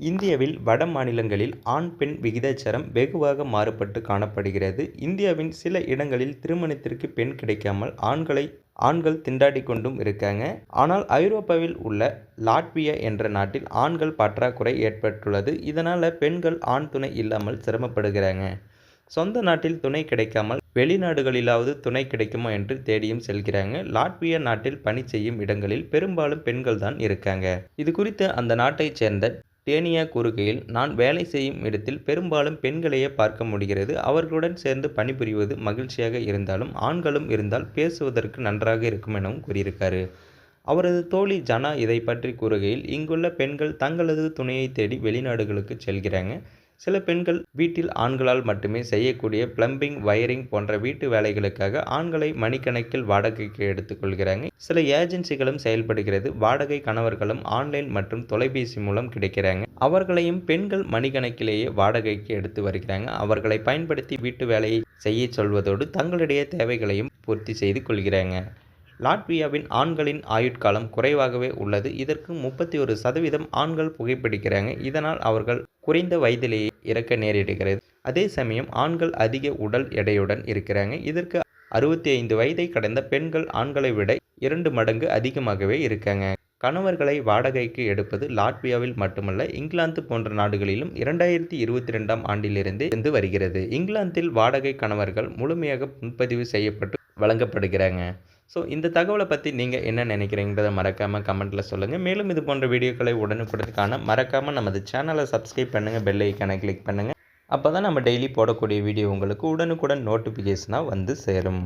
இந்தியாவில் வட மாநிலங்களில் ஆண் பெண் விகிதாச்சாரம் வெகுவாக மாறுபட்டு காணப்படுகிறது. இந்தியாவின் சில இடங்களில் திருமணத்திற்கு பெண் கிடைக்காமல் ஆண்களை ஆண்கள் திண்டாடி கொண்டும் இருக்காங்க. ஆனால் ஐரோப்பாவில் உள்ள லாட்வியா என்ற நாட்டில் ஆண்கள் பற்றாக்குறை ஏற்பட்டுள்ளது. இதனால் பெண்கள் ஆண் துணை இல்லாமல் சிரமப்படுகிறாங்க. சொந்த நாட்டில் துணை கிடைக்காமல் வெளிநாடுகளிலாவது துணை கிடைக்குமா என்று தேடியும் செல்கிறாங்க. லாட்வியா நாட்டில் பணி செய்யும் இடங்களில் பெரும்பாலும் பெண்கள் தான் இருக்காங்க. இது குறித்து அந்த நாட்டைச் சேர்ந்த டேனியா கூறுகையில் நான் வேலை செய்யும் இடத்தில் பெரும்பாலும் பெண்களையே பார்க்க முடிகிறது. அவர்களுடன் சேர்ந்து பணிபுரிவது மகிழ்ச்சியாக இருந்தாலும் ஆண்களும் இருந்தால் பேசுவதற்கு நன்றாக இருக்கும் எனவும் கூறியிருக்காரு. அவரது தோழி ஜனா இதை பற்றி கூறுகையில் இங்குள்ள பெண்கள் தங்களது துணையை தேடி வெளிநாடுகளுக்கு செல்கிறாங்க. சில பெண்கள் வீட்டில் ஆண்களால் மட்டுமே செய்யக்கூடிய பிளம்பிங் வயரிங் போன்ற வீட்டு வேலைகளுக்காக ஆண்களை மணிக்கணக்கில் வாடகைக்கு எடுத்துக்கொள்கிறாங்க சில ஏஜென்சிகளும் செயல்படுகிறது. வாடகை கணவர்களும் ஆன்லைன் மற்றும் தொலைபேசி மூலம் கிடைக்கிறாங்க. அவர்களையும் பெண்கள் மணிக்கணக்கிலேயே வாடகைக்கு எடுத்து வருகிறாங்க. அவர்களை பயன்படுத்தி வீட்டு வேலையை செய்ய சொல்வதோடு தங்களுடைய தேவைகளையும் பூர்த்தி செய்து கொள்கிறாங்க. லாட்வியாவின் ஆண்களின் ஆயுட்காலம் குறைவாகவே உள்ளது. இதற்கு முப்பத்தி ஒரு சதவீதம் ஆண்கள் புகைப்பிடிக்கிறாங்க இதனால் அவர்கள் குறைந்த வயதிலேயே இறக்க நேரிடுகிறது. அதே சமயம் ஆண்கள் அதிக உடல் எடையுடன் இருக்கிறாங்க. இதற்கு அறுபத்தி ஐந்து வயதை கடந்த பெண்கள் ஆண்களை விட இரண்டு மடங்கு அதிகமாகவே இருக்காங்க. கணவர்களை வாடகைக்கு எடுப்பது லாட்வியாவில் மட்டுமல்ல இங்கிலாந்து போன்ற நாடுகளிலும் இரண்டாயிரத்தி இருபத்தி ரெண்டாம் ஆண்டிலிருந்து இருந்து வருகிறது. இங்கிலாந்தில் வாடகை கணவர்கள் முழுமையாக முன்பதிவு செய்யப்பட்டு வழங்கப்படுகிறாங்க. ஸோ இந்த தகவலை பற்றி நீங்கள் என்ன நினைக்கிறீங்கிறத மறக்காமல் கமெண்ட்டில் சொல்லுங்கள் மேலும் இது போன்ற வீடியோக்களை உடனுக்குடன் மறக்காமல் நமது சேனலை சப்ஸ்கிரைப் பண்ணுங்கள் பெல் ஐக்கானை கிளிக் பண்ணுங்கள் அப்போ தான் நம்ம டெய்லி போடக்கூடிய வீடியோ உங்களுக்கு உடனுக்குடன் நோட்டிஃபிகேஷனாக வந்து சேரும்.